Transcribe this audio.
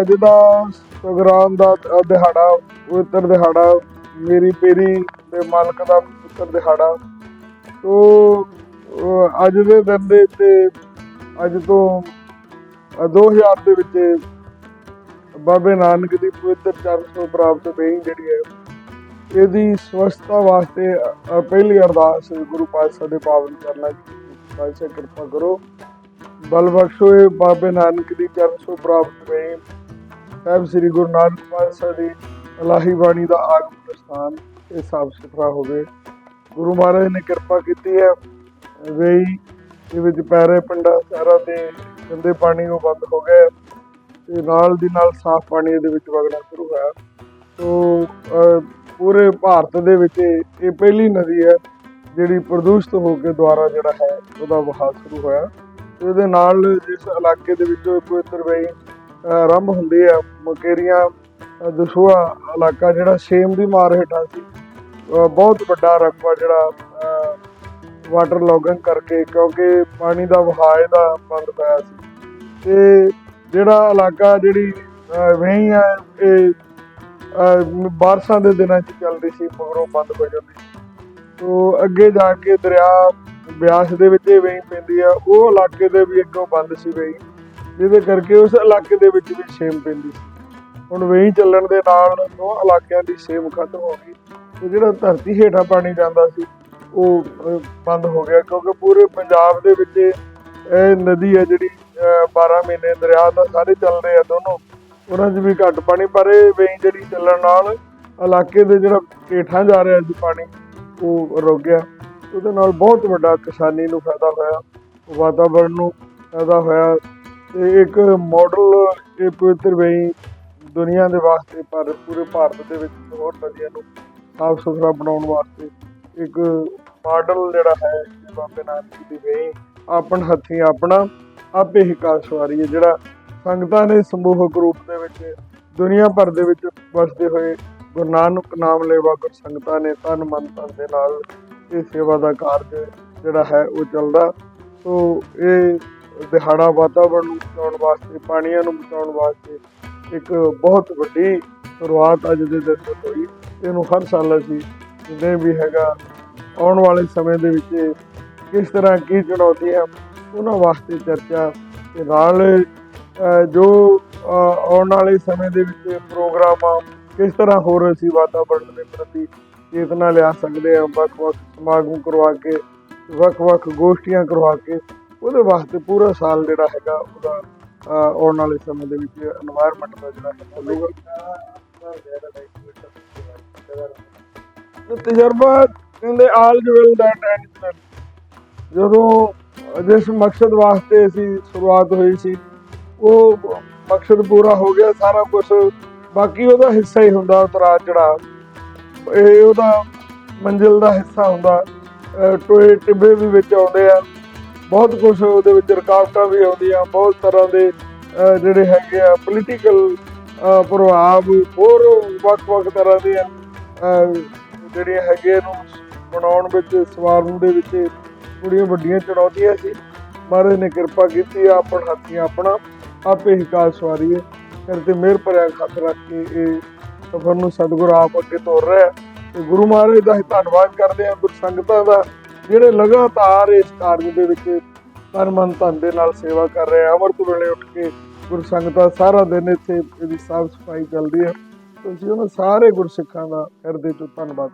ਅੱਜ ਦਾ ਸੰਗਰਾਮ ਦਾ ਦਿਹਾੜਾ, ਪਵਿੱਤਰ ਦਿਹਾੜਾ, ਮੇਰੀ ਪੇਰੀ ਦੇ ਮਾਲਕ ਦਾ ਪਵਿੱਤਰ ਦਿਹਾੜਾ। ਤੋ ਅੱਜ ਦੇ ਦਿਨ ਦੇ ਤੇ ਅੱਜ ਤੋਂ 2000 ਦੇ ਵਿੱਚ ਬਾਬੇ ਨਾਨਕ ਦੀ ਪਵਿੱਤਰ ਚਰਨ ਤੋਂ ਪ੍ਰਾਪਤ ਬੇਈ ਜਿਹੜੀ ਹੈ, ਇਹਦੀ ਸਵਸਥਤਾ ਵਾਸਤੇ ਪਹਿਲੀ ਅਰਦਾਸ ਗੁਰੂ ਪਾਤਸ਼ਾਹ ਦੇ ਪਾਵਨ ਕਰਨਾ ਪਾਤਸ਼ਾਹ ਕਿਰਪਾ ਕਰੋ। ਬਲ ਬਖਸ਼ੋ ਇਹ ਬਾਬੇ ਨਾਨਕ ਦੀ ਚਰਨ ਤੋਂ ਪ੍ਰਾਪਤ ਬੇਈ ਸਾਹਿਬ, ਸ੍ਰੀ ਗੁਰੂ ਨਾਨਕ ਪਾਤਸ਼ਾਹ ਦੀ ਇਲਾਹੀ ਬਾਣੀ ਦਾ ਆਗਮਨ ਸਥਾਨ ਇਹ ਸਾਫ਼ ਸੁਥਰਾ ਹੋਵੇ। ਗੁਰੂ ਮਹਾਰਾਜ ਨੇ ਕਿਰਪਾ ਕੀਤੀ ਹੈ। ਵੇਈ ਦੇ ਵਿੱਚ ਪੈਰੇ ਪਿੰਡਾਂ, ਸ਼ਹਿਰਾਂ 'ਤੇ ਗੰਦੇ ਪਾਣੀ ਉਹ ਬੰਦ ਹੋ ਗਏ। ਤੇ ਨਾਲ ਦੀ ਨਾਲ ਸਾਫ਼ ਪਾਣੀ ਇਹਦੇ ਵਿੱਚ ਵਗਣਾ ਸ਼ੁਰੂ ਹੋਇਆ। ਤੋ ਪੂਰੇ ਭਾਰਤ ਦੇ ਵਿੱਚ ਇਹ ਪਹਿਲੀ ਨਦੀ ਹੈ ਜਿਹੜੀ ਪ੍ਰਦੂਸ਼ਿਤ ਹੋ ਕੇ ਦੁਆਰਾ ਜਿਹੜਾ ਹੈ, ਉਹਦਾ ਵਹਾਅ ਸ਼ੁਰੂ ਹੋਇਆ। ਇਹਦੇ ਨਾਲ ਜਿਸ ਇਲਾਕੇ ਦੇ ਵਿੱਚ ਇਹ ਪਵਿੱਤਰ ਵੇਈ ਆਰੰਭ ਹੁੰਦੀ ਹੈ ਮਕੇਰੀਆਂ ਦਸੂਆ ਇਲਾਕਾ ਜਿਹੜਾ ਸੇਮ ਦੀ ਮਾਰ ਹੇਠਾਂ ਸੀ। ਬਹੁਤ ਵੱਡਾ ਰਕਬਾ ਜਿਹੜਾ ਵਾਟਰ ਲੌਗਿੰਗ ਕਰਕੇ ਕਿਉਂਕਿ ਪਾਣੀ ਦਾ ਵਹਾਅ ਦਾ ਬੰਦ ਹੋਇਆ ਸੀ। ਤੇ ਜਿਹੜਾ ਇਲਾਕਾ ਜਿਹੜੀ ਅਹ, ਆ ਇਹ ਅਹ, ਬਾਰਿਸ਼ਾਂ ਦੇ ਦਿਨਾਂ 'ਚ ਚੱਲਦੀ ਸੀ ਮਗਰੋਂ ਬੰਦ ਹੋ ਜਾਂਦੀ ਸੀ। ਅੱਗੇ ਜਾ ਕੇ ਦਰਿਆ ਬਿਆਸ ਦੇ ਵਿੱਚ ਇਹ ਵੇਈ ਪੈਂਦੀ ਆ। ਉਹ ਇਲਾਕੇ ਦੇ ਵੀ ਅੱਗੋਂ ਬੰਦ ਸੀ ਵੇਈ ਜਿਹਦੇ ਕਰਕੇ ਉਸ ਇਲਾਕੇ ਦੇ ਵਿੱਚ ਵੀ ਸੇਮ ਪੈਂਦੀ ਸੀ। ਹੁਣ ਵੇਈ ਚੱਲਣ ਦੇ ਨਾਲ ਦੋ ਇਲਾਕਿਆਂ ਦੀ ਸੇਮ ਖਤਮ ਹੋ ਗਈ। ਤੇ ਜਿਹੜਾ ਧਰਤੀ ਹੇਠਾਂ ਪਾਣੀ ਜਾਂਦਾ ਸੀ ਉਹ ਬੰਦ ਹੋ ਗਿਆ ਕਿਉਂਕਿ ਪੂਰੇ ਪੰਜਾਬ ਦੇ ਵਿੱਚ ਇਹ ਨਦੀ ਹੈ ਜਿਹੜੀ ਅਹ, 12 ਮਹੀਨੇ ਦਰਿਆ ਤਾਂ ਸਾਰੇ ਚੱਲ ਰਹੇ ਆ ਦੋਨੋਂ। ਉਹਨਾਂ 'ਚ ਵੀ ਘੱਟ ਪਾਣੀ ਪਰ ਇਹ ਵੇਈ ਜਿਹੜੀ ਚੱਲਣ ਨਾਲ ਇਲਾਕੇ ਦੇ ਜਿਹੜਾ ਹੇਠਾਂ ਜਾ ਰਿਹਾ ਸੀ ਪਾਣੀ ਉਹ ਰੁਕ ਗਿਆ। ਉਹਦੇ ਨਾਲ ਬਹੁਤ ਵੱਡਾ ਕਿਸਾਨੀ ਨੂੰ ਫਾਇਦਾ ਹੋਇਆ ਵਾਤਾਵਰਣ ਨੂੰ ਫਾਇਦਾ ਹੋਇਆ ਤੇ ਇੱਕ ਮਾਡਲ ਇਹ ਪਵਿੱਤਰ ਵੇਈ ਦੁਨੀਆ ਦੇ ਵਾਸਤੇ, ਪਰ ਪੂਰੇ ਭਾਰਤ ਦੇ ਵਿੱਚ ਹੋਰ ਨਦੀਆਂ ਨੂੰ ਸਾਫ਼ ਸੁਥਰਾ ਬਣਾਉਣ ਵਾਸਤੇ ਇੱਕ ਮਾਡਲ ਜਿਹੜਾ ਹੈ ਬਾਬੇ ਨਾਨਕ ਦੀ ਵੇਈ ਆਪਣ ਹੱਥੀਂ ਆਪਣਾ ਆਪੇ ਹੀ ਕਾਸ਼ਵਾਰੀ ਹੈ, ਜਿਹੜਾ ਸੰਗਤਾਂ ਨੇ ਸਮੂਹਕ ਰੂਪ ਦੇ ਵਿੱਚ, ਦੁਨੀਆ ਭਰ ਦੇ ਵਿੱਚ ਵਸਦੇ ਹੋਏ ਗੁਰੂ ਨਾਨਕ ਨਾਮ ਲੈਵਾ ਗੁਰ ਸੰਗਤਾਂ ਨੇ ਤਨ ਮਨ ਧਨ ਦੇ ਨਾਲ ਇਹ ਸੇਵਾ ਦਾ ਕਾਰਜ ਜਿਹੜਾ ਹੈ, ਉਹ ਚੱਲਦਾ। ਸੋ ਇਹ ਦਿਹਾੜਾ ਵਾਤਾਵਰਣ ਨੂੰ ਬਚਾਉਣ ਵਾਸਤੇ ਪਾਣੀਆਂ ਨੂੰ ਬਚਾਉਣ ਵਾਸਤੇ ਇੱਕ ਬਹੁਤ ਵੱਡੀ ਸ਼ੁਰੂਆਤ ਅੱਜ ਦੇ ਦਿਨ ਤੋਂ ਹੋਈ। ਇਹਨੂੰ ਹਰ ਸਾਲ ਅਸੀਂ ਜਿੰਨੇ ਵੀ ਹੈਗਾ ਆਉਣ ਵਾਲੇ ਸਮੇਂ ਦੇ ਵਿੱਚ ਕਿਸ ਤਰ੍ਹਾਂ ਕੀ ਚੁਣੌਤੀਆਂ ਉਹਨਾਂ ਵਾਸਤੇ ਚਰਚਾ ਤੇ ਨਾਲ ਜੋ ਆਉਣ ਵਾਲੇ ਸਮੇਂ ਦੇ ਵਿੱਚ ਪ੍ਰੋਗਰਾਮ ਆ, ਕਿਸ ਤਰ੍ਹਾਂ ਹੋਰ ਅਸੀਂ ਵਾਤਾਵਰਣ ਦੇ ਪ੍ਰਤੀ ਚੇਤਨਾ ਲਿਆ ਸਕਦੇ ਹਾਂ ਵੱਖ-ਵੱਖ ਸਮਾਗਮ ਕਰਵਾ ਕੇ ਵੱਖ-ਵੱਖ ਗੋਸ਼ਟੀਆਂ ਕਰਵਾ ਕੇ ਉਹਦੇ ਵਾਸਤੇ ਪੂਰਾ ਸਾਲ ਜਿਹੜਾ ਹੈਗਾ ਉਹਦਾ ਆਉਣ ਵਾਲੇ ਸਮੇਂ ਦੇ ਵਿੱਚ এনवायरमेंट ਦਾ ਜਿਹੜਾ ਹੈ ਖੋਲੂਗਾ ਤਜਰਬਾ ਕਹਿੰਦੇ ਆਲ ਜਵਲ ਦੈਟ ਐਂਡ ਜਦੋਂ ਜਿਸ ਮਕਸਦ ਵਾਸਤੇ ਅਸੀਂ ਸ਼ੁਰੂਆਤ ਹੋਈ ਸੀ, ਉਹ ਮਕਸਦ ਪੂਰਾ ਹੋ ਗਿਆ, ਸਾਰਾ ਕੁਝ ਬਾਕੀ ਉਹਦਾ ਹਿੱਸਾ ਹੀ ਹੁੰਦਾ ਉਤਰਾ ਜਿਹੜਾ। ਇਹ ਉਹਦਾ ਮੰਜ਼ਿਲ ਦਾ ਹਿੱਸਾ ਹੁੰਦਾ। ਟੋਏ ਟਿੱਬੇ ਵੀ ਵਿੱਚ ਆਉਂਦੇ ਆ। ਬਹੁਤ ਕੁਝ ਉਹਦੇ ਵਿੱਚ ਰੁਕਾਵਟਾਂ ਵੀ ਆਉਂਦੀਆਂ, ਬਹੁਤ ਤਰ੍ਹਾਂ ਦੇ ਜਿਹੜੇ ਹੈਗੇ ਆ ਪੋਲੀਟੀਕਲ ਪ੍ਰਭਾਵ, ਹੋਰ ਵੱਖ-ਵੱਖ ਤਰ੍ਹਾਂ ਦੀਆਂ ਅਹ ਜਿਹੜੀਆਂ ਹੈਗੇ ਨੂੰ ਬਣਾਉਣ ਵਿੱਚ ਸਵਾਰਨ ਦੇ ਵਿੱਚ ਬੜੀਆਂ ਵੱਡੀਆਂ ਚੁਣੌਤੀਆਂ ਸੀ। ਮਹਾਰਾਜ ਨੇ ਕਿਰਪਾ ਕੀਤੀ ਆ, ਆਪਣ ਹੱਥੀਂ ਆਪਣਾ, ਆਪੇ ਹੀ ਕਾਲ ਸਵਾਰੀਏ। ਫਿਰ ਕਰਦੇ ਮਿਹਰ ਭਰਿਆ ਹੱਥ ਰੱਖ ਕੇ ਇਹ ਸਫਰ ਨੂੰ ਸਤਿਗੁਰ ਆਪ ਅੱਗੇ ਤੋਰ ਰਿਹਾ ਹੈ। ਤੇ ਗੁਰੂ ਮਹਾਰਾਜ ਦਾ ਹੀ ਧੰਨਵਾਦ ਕਰਦੇ ਆ ਗੁਰ ਸੰਗਤਾਂ ਦਾ। ਜਿਹੜੇ ਲਗਾਤਾਰ ਇਸ ਕਾਰਜ ਦੇ ਵਿੱਚ ਤਨ ਮਨ ਧਨ ਦੇ ਨਾਲ ਸੇਵਾ ਕਰ ਰਹੇ ਆ ਅਮਰਤ ਵੇਲੇ ਉੱਠ ਕੇ ਗੁਰ ਸੰਗਤਾਂ ਸਾਰਾ ਦਿਨ ਇੱਥੇ ਇਹਦੀ ਸਾਫ਼ ਸਫ਼ਾਈ ਚੱਲਦੀ ਹੈ ਤੁਸੀਂ ਉਹਨਾਂ ਸਾਰੇ ਗੁਰਸਿੱਖਾਂ ਦਾ ਹਿਰਦੇ ਤੋਂ ਧੰਨਵਾਦ।